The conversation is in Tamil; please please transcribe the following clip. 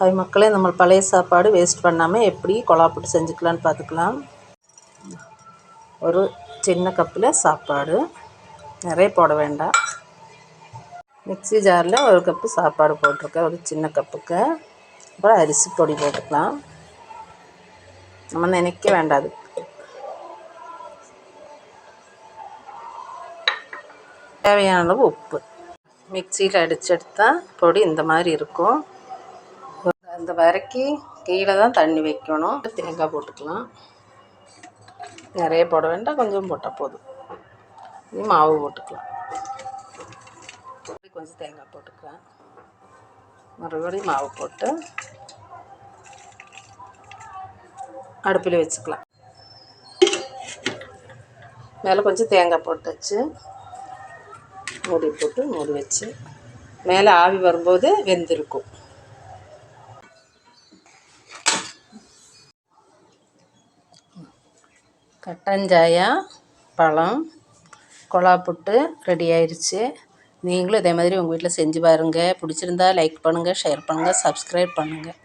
ஹாய் மக்களே நம்ம பழைய சாப்பாடு வேஸ்ட் பண்ணாமல் எப்படி கொழா செஞ்சுக்கலான்னு பார்த்துக்கலாம். ஒரு சின்ன கப்பில் சாப்பாடு. நிறைய போட வேண்டாம். மிக்ஸி ஜாரில் ஒரு கப்பு சாப்பாடு போட்டிருக்கேன் ஒரு சின்ன கப்புக்கு. அப்புறம் அரிசி பொடி போட்டுக்கலாம். நம்ம நினைக்க வேண்டாம் தேவையான அளவு உப்பு. மிக்சியில் அடிச்செடுத்தால் பொடி இந்த மாதிரி இருக்கும். அந்த வரைக்கி கீழே தான் தண்ணி வைக்கணும். தேங்காய் போட்டுக்கலாம். நிறைய போட வேண்டாம் கொஞ்சம் போட்டால் போதும். இது மாவு போட்டுக்கலாம். கொஞ்சம் தேங்காய் போட்டுக்கலாம். மறுபடியும் மாவு போட்டு அடுப்பில் வச்சுக்கலாம். மேலே கொஞ்சம் தேங்காய் போட்டு வச்சு மூடி போட்டு மூடி வச்சு மேலே ஆவி வரும்போது வெந்திருக்கும். கட்டஞ்சாயா பழம் கொழா புட்டு ரெடி ஆயிடுச்சு நீங்களும் இதே மாதிரி உங்கள் வீட்டில் செஞ்சு பாருங்கள் பிடிச்சிருந்தா லைக் பண்ணுங்கள் ஷேர் பண்ணுங்கள் சப்ஸ்கிரைப் பண்ணுங்கள்